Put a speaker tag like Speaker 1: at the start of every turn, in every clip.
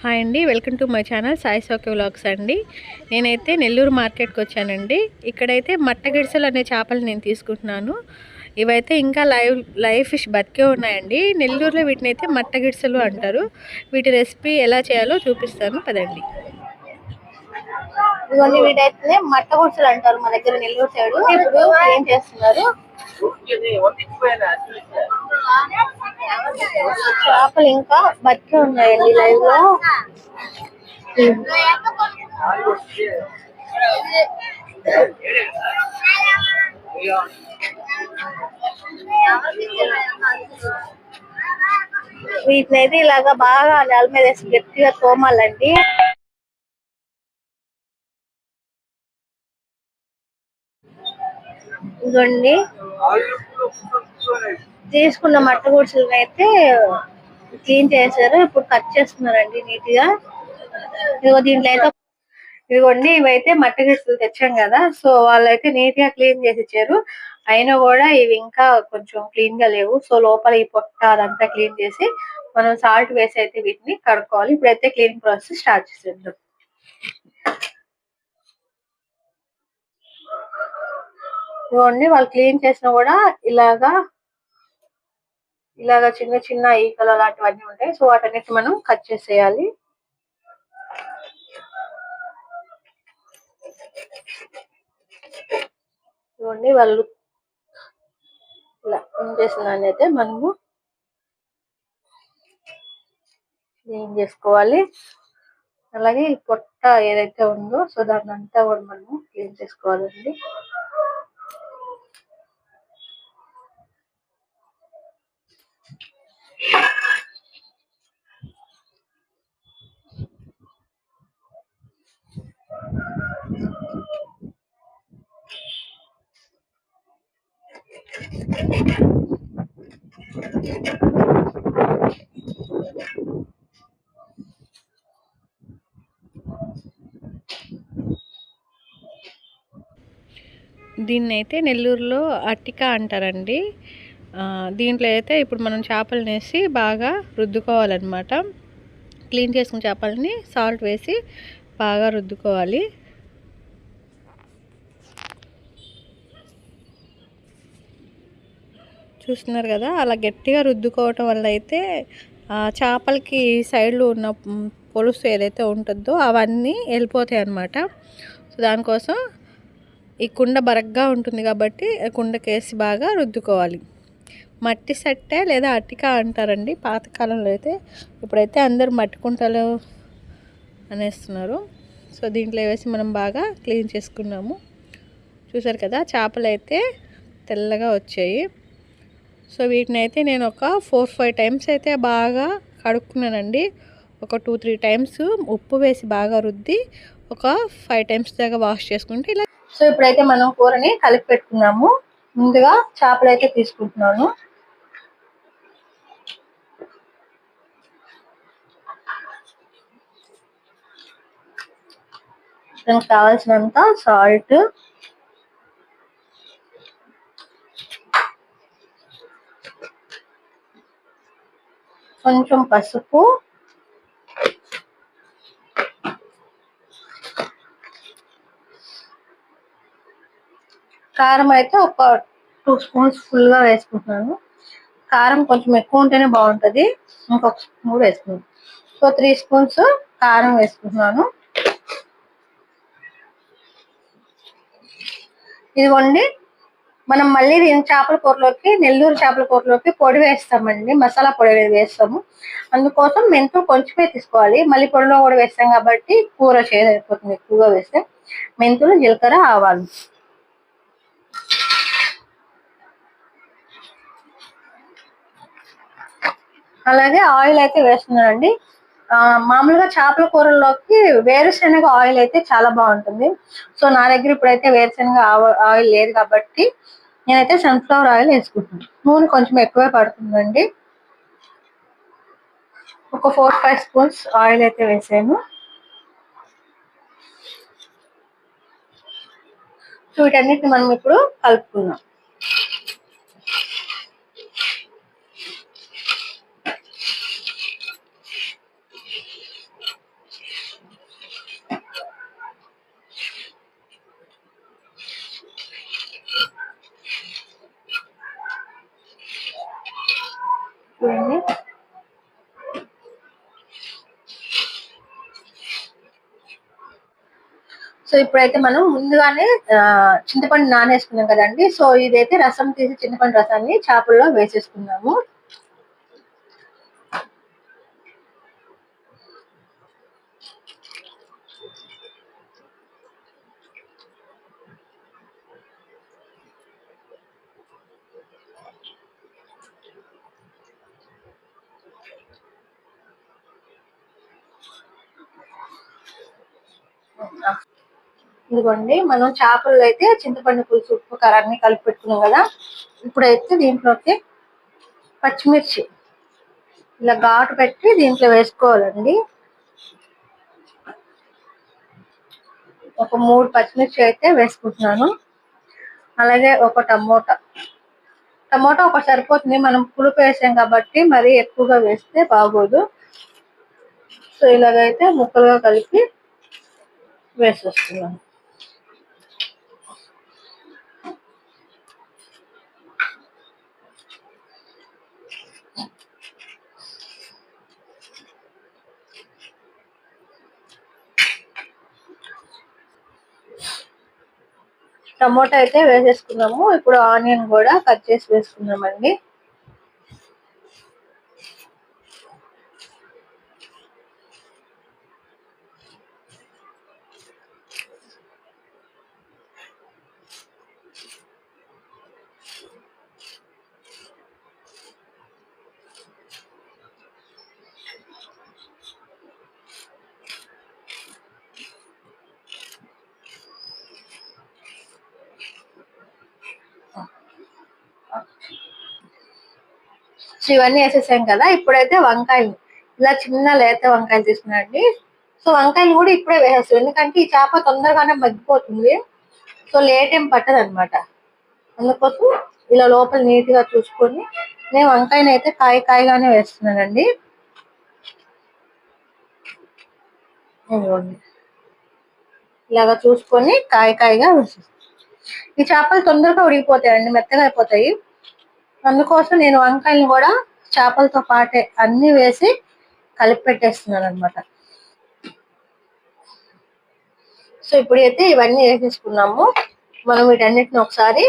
Speaker 1: Hi అండి welcome to my channel Sai Soke vlogs అండి. నేనైతే నెల్లూరు మార్కెట్కి వచ్చానండి. ఇక్కడైతే మట్టగిడిసలు అనే చేపలు నేను తీసుకుంటున్నాను. ఇవైతే ఇంకా లైవ్ లైవ్ ఫిష్ బతికే ఉన్నాయండి. నెల్లూరులో వీటిని అయితే మట్టగిడిసెలు అంటారు. వీటి రెసిపీ ఎలా చేయాలో చూపిస్తాను. పదండి.
Speaker 2: ఇవన్నీ వీటైతే మట్ట గుడ్సలు అంటారు మా దగ్గర నెల్లూరు సైడ్ ఇప్పుడు ఏం చేస్తున్నారు? చేపలు ఇంకా బతికే ఉన్నాయండి లైవ్లో. వీటిని అయితే ఇలాగా బాగా నెల మీద వేసి గట్టిగా తోమాలండి. ఇదిగోండి. తీసుకున్న మట్ట గుడిసెలను అయితే క్లీన్ చేశారు. ఇప్పుడు కట్ చేస్తున్నారండి నీట్గా ఇదిగో దీంట్లో అయితే ఇదిగోండి ఇవైతే మట్టి గుడిసెలు తెచ్చాం కదా. సో వాళ్ళైతే నీట్గా క్లీన్ చేసి ఇచ్చారు అయినా కూడా ఇవి ఇంకా కొంచెం క్లీన్గా లేవు. సో లోపల ఈ పొట్ట అదంతా క్లీన్ చేసి మనం సాల్ట్ వేసి అయితే వీటిని కడుక్కోవాలి. ఇప్పుడైతే క్లీనింగ్ ప్రాసెస్ స్టార్ట్ చేసేద్దాం. చూడండి వాళ్ళు క్లీన్ చేసినా కూడా ఇలాగా ఇలాగా చిన్న చిన్న ఈకలు అలాంటివన్నీ ఉంటాయి. సో వాటన్నిటి మనం కట్ చేసేయాలి. చూడండి వాళ్ళు ఇలా ఏం చేసిన దాన్ని అయితే మనము క్లీన్ చేసుకోవాలి. అలాగే పొట్ట ఏదైతే ఉందో సో దాన్ని అంతా కూడా మనము క్లీన్ చేసుకోవాలండి.
Speaker 1: దీన్నైతే నెల్లూరులో అట్టిక అంటారండి. దీంట్లో అయితే ఇప్పుడు మనం చేపలను వేసి బాగా రుద్దుకోవాలన్నమాట. క్లీన్ చేసుకున్న చేపలని సాల్ట్ వేసి బాగా రుద్దుకోవాలి. చూస్తున్నారు కదా అలా గట్టిగా రుద్దుకోవటం వల్ల అయితే ఆ చేపలకి సైడ్లో ఉన్న పొలుసు ఏదైతే ఉంటుందో అవన్నీ వెళ్ళిపోతాయి అన్నమాట. సో దానికోసం ఈ కుండ బరగ్గా ఉంటుంది కాబట్టి కుండకేసి బాగా రుద్దుకోవాలి. మట్టి సట్టె లేదా అటిక అంటారండి. పాతకాలంలో అయితే ఇప్పుడైతే అందరూ మట్టి కుంటలు అనేస్తున్నారు. సో దీంట్లో వేసి మనం బాగా క్లీన్ చేసుకున్నాము. చూసారు కదా చేపలు అయితే తెల్లగా వచ్చాయి. సో వీటిని అయితే నేను ఒక ఫోర్ ఫైవ్ టైమ్స్ అయితే బాగా కడుక్కున్నానండి. ఒక టూ త్రీ టైమ్స్ ఉప్పు వేసి బాగా రుద్ది ఒక ఫైవ్ టైమ్స్ దాకా వాష్ చేసుకుంటే ఇలా.
Speaker 2: సో ఇప్పుడైతే మనం కూరని కలిపి పెట్టుకున్నాము. ముందుగా చేపలు అయితే తీసుకుంటున్నాను. దానికి కావాల్సినంత సాల్ట్ కొంచెం పసుపు. కారం అయితే ఒక టూ స్పూన్స్ ఫుల్గా వేసుకుంటున్నాను. కారం కొంచెం ఎక్కువ ఉంటేనే బాగుంటది. ఇంకొక స్పూన్ కూడా వేసుకున్నాను సో త్రీ స్పూన్స్ కారం వేసుకుంటున్నాను. ఇదిగోండి మనం మళ్ళీ దీని చేపల కూరలోకి నెల్లూరు చేపల కూరలోకి పొడి వేస్తామండి మసాలా పొడి వేస్తాము. అందుకోసం మెంతులు కొంచెమే తీసుకోవాలి. మళ్ళీ పొడిలో కూడా వేస్తాం కాబట్టి కూర చేదు అయిపోతుంది ఎక్కువగా వేస్తే. మెంతులు జీలకర్ర ఆవాలు. అలాగే ఆయిల్ అయితే వేస్తున్నానండి. మామూలుగా చేపల కూరల్లోకి వేరుశనగ ఆయిల్ అయితే చాలా బాగుంటుంది. సో నా దగ్గర ఇప్పుడైతే వేరుశనగ ఆయిల్ లేదు కాబట్టి నేనైతే సన్ఫ్లవర్ ఆయిల్ వేసుకుంటున్నాను. నూనె కొంచెం ఎక్కువే పడుతుందండి. ఒక ఫోర్ ఫైవ్ స్పూన్స్ ఆయిల్ అయితే వేసాను. సో వీటన్నిటిని మనం ఇప్పుడు కలుపుకుందాం. సో ఇప్పుడైతే మనం ముందుగానే చింతపండు నానేసుకున్నాం కదండి. సో ఇదైతే రసం తీసి చింతపండు రసాన్ని చేపల్లో వేసేసుకున్నాము ఇదిగోండి మనం చేపల్లో అయితే చింతపండు పులుసు ఉప్పు కారాన్ని కలిపి పెట్టుకున్నాం కదా. ఇప్పుడైతే దీంట్లోకి పచ్చిమిర్చి ఇలా ఘాటు పెట్టి దీంట్లో వేసుకోవాలండి. ఒక మూడు పచ్చిమిర్చి అయితే వేసుకుంటున్నాను. అలాగే ఒక టమోటా. టమోటా ఒక సరిపోతుంది మనం పులుపు వేసాం కాబట్టి మరీ ఎక్కువగా వేస్తే బాగోదు. సో ఇలాగైతే ముక్కలుగా కలిపి వేసేస్తున్నాను. టమోటా అయితే వేసేసుకున్నాము. ఇప్పుడు ఆనియన్ కూడా కట్ చేసి వేసుకున్నామండి. సో ఇవన్నీ వేసేసాం కదా ఇప్పుడైతే వంకాయలు. ఇలా చిన్న లేత వంకాయలు తీసుకున్నాండి సో వంకాయలు కూడా ఇప్పుడే వేసేస్తాం. ఎందుకంటే ఈ చేప తొందరగానే మగ్గిపోతుంది. సో లేట్ ఏం పట్టదు అనమాట అందుకోసం ఇలా లోపల నీట్గా చూసుకొని నేను వంకాయని అయితే కాయ కాయగానే వేస్తున్నానండి. ఇదిగోండి. ఇలాగా చూసుకొని కాయ కాయగా వేసేస్తాను ఈ చేపలు తొందరగా ఉడికిపోతాయండి మెత్తగా అయిపోతాయి. అందుకోసం నేను వంకాయలను కూడా చేపలతో పాటే అన్ని వేసి కలిపి పెట్టేస్తున్నాను అనమాట సో ఇప్పుడైతే ఇవన్నీ వేసేసుకున్నాము. మనం వీటన్నిటిని ఒకసారి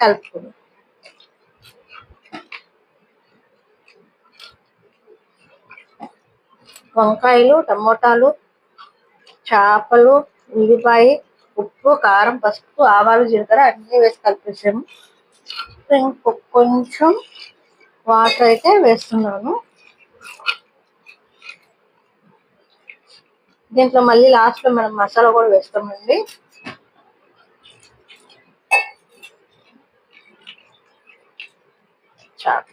Speaker 2: కలుపుకుందాం. వంకాయలు టమోటాలు చేపలు ఉల్లిపాయ ఉప్పు కారం పసుపు ఆవాలు జీలకర్ర అన్ని వేసి కలిపేసాము. ఇంకొక కొంచెం వాటర్ అయితే వేస్తున్నాను. దీంట్లో మళ్ళీ లాస్ట్లో మనం మసాలా కూడా వేస్తామండి. చాలు.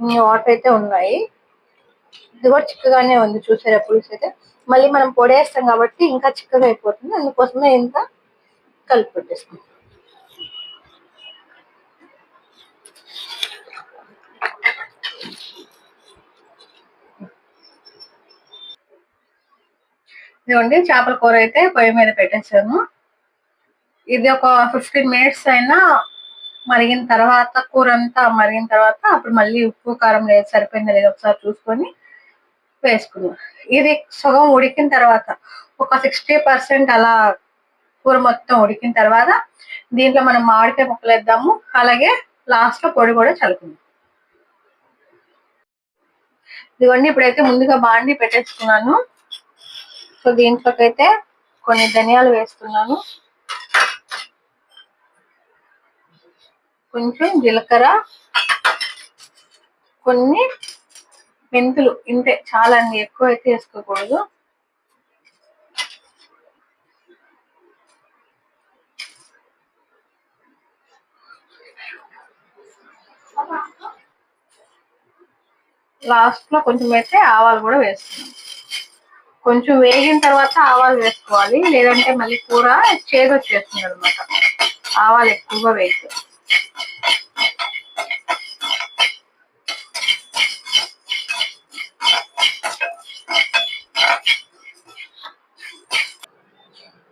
Speaker 2: ఇన్ని వాటర్ అయితే ఉన్నాయి. ఇది కూడా చిక్కగానే ఉంది చూసారా పులుసు అయితే. మళ్ళీ మనం పొడేస్తాం కాబట్టి ఇంకా చిక్కగా అయిపోతుంది. అందుకోసమే ఇంత కలిపి పెట్టేస్తాం ఇదిగోండి చేపల కూర అయితే పొయ్యి మీద పెట్టేసాను ఇది ఒక ఫిఫ్టీన్ మినిట్స్ అయినా మరిగిన తర్వాత కూర అంతా మరిగిన తర్వాత అప్పుడు మళ్ళీ ఉప్పు కారం లేదు సరిపోయిందా లేదా ఒకసారి చూసుకొని వేసుకున్నాం. ఇది సగం ఉడికిన తర్వాత ఒక సిక్స్టీ పర్సెంట్ అలా కూర మొత్తం ఉడికిన తర్వాత దీంట్లో మనం మామిడికాయ ముక్కలు వేద్దాము. అలాగే లాస్ట్లో పొడి కూడా చల్లుకుందాం. ఇదిగోండి ఇప్పుడైతే ముందుగా బాండి పెట్టేసుకున్నాను. సో దీంట్లోకి అయితే కొన్ని ధనియాలు వేస్తున్నాను. కొంచెం జీలకర్ర కొన్ని మెంతులు. ఇంతే చాలా అండి ఎక్కువ అయితే వేసుకోకూడదు. లాస్ట్లో కొంచెం అయితే ఆవాలు కూడా వేస్తున్నాం కొంచెం వేగిన తర్వాత ఆవాలు వేసుకోవాలి. లేదంటే మళ్ళీ కూర చేదు వచ్చేస్తుంది అనమాట ఆవాలు ఎక్కువగా వేస్తే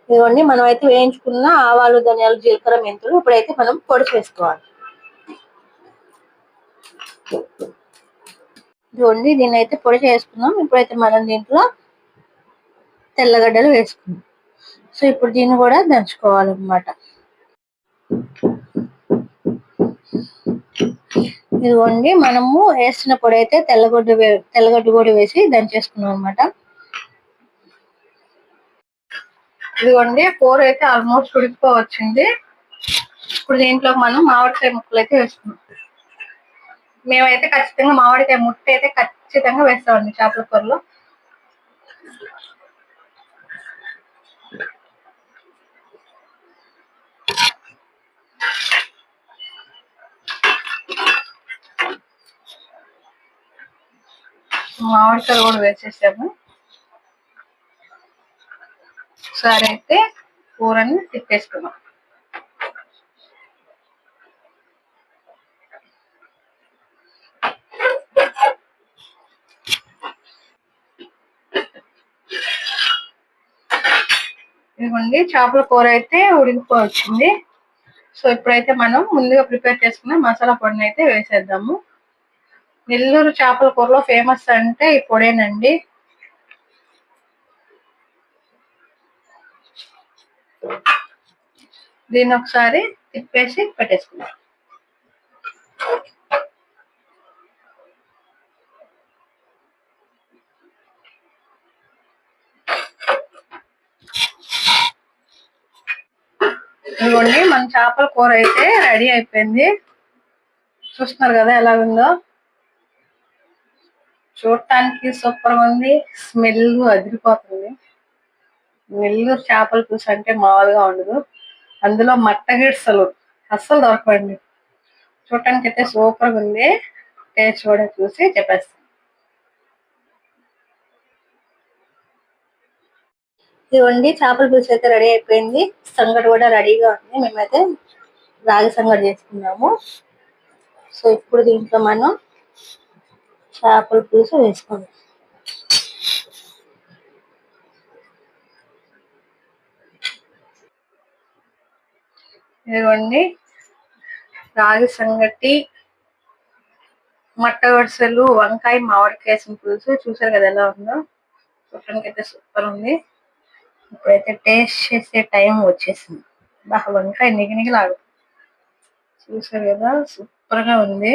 Speaker 2: ఇవన్నీ మనం అయితే వేయించుకున్న ఆవాలు ధనియాలు జీలకర్ర మెంతులు ఇప్పుడైతే మనం పొడి చేసుకోవాలి. ఇదిగోండి దీన్ని అయితే పొడి చేసుకున్నాం. ఇప్పుడైతే మనం దీంట్లో తెల్లగడ్డలు వేసుకున్నాం సో ఇప్పుడు దీన్ని కూడా దంచుకోవాలన్నమాట. ఇదిగోండి మనము వేసిన పొడి అయితే తెల్లగొడ్డ తెల్లగడ్డ కూడా వేసి దంచేసుకున్నాం అనమాట ఇదిగోండి కూర అయితే ఆల్మోస్ట్ ఉడికిపోవచ్చింది. ఇప్పుడు దీంట్లో మనం మామిడికాయ ముక్కలు అయితే వేసుకున్నాం మేమైతే ఖచ్చితంగా మామిడికాయ ముట్ట అయితే ఖచ్చితంగా వేస్తామండి చేపల కూరలో. మామిడికాయలు కూడా వేసేసాము. ఒకసారి అయితే కూరని తిప్పేసుకున్నాం ఇదిగోండి చేపల కూర అయితే ఉడికిపోవచ్చింది. సో ఇప్పుడైతే మనం ముందుగా ప్రిపేర్ చేసుకున్న మసాలా పొడిని అయితే వేసేద్దాము. నెల్లూరు చేపల కూరలో ఫేమస్ అంటే ఈ పొడేనండి. దీన్ని ఒకసారి తిప్పేసి పెట్టేసుకుందాం. ఇదిగోండి మన చేపల కూర అయితే రెడీ అయిపోయింది. చూస్తున్నారు కదా ఎలా ఉందో చూడటానికి సూపర్గా ఉంది. స్మెల్ అదిరిపోతుంది. నెల్లూరు చేపల పులుసు అంటే మామూలుగా ఉండదు. అందులో మట్టగిడ్సలు అస్సలు దొరకండి చూడటానికి అయితే సూపర్గా ఉంది. టేస్ట్ కూడా చూసి చెప్పేస్తాను ఇదిగోండి చేపల పులుసు అయితే రెడీ అయిపోయింది. సంగటి కూడా రెడీగా ఉంది. మేమైతే రాగి సంగటి చేసుకున్నాము. సో ఇప్పుడు దీంట్లో మనం చేపల పులుసు వేసుకోండి. ఇదిగోండి రాగి సంగటి మట్ట వరుసలు వంకాయ మామిడికాయ పులుసు. చూసారు కదా ఎలా ఉందో? చూడటానికి అయితే సూపర్ ఉంది. ఇప్పుడైతే టేస్ట్ చేసే టైం వచ్చేసింది. బాగా వంకాయ నిగినిగిలాడు చూసారు కదా? సూపర్గా ఉంది.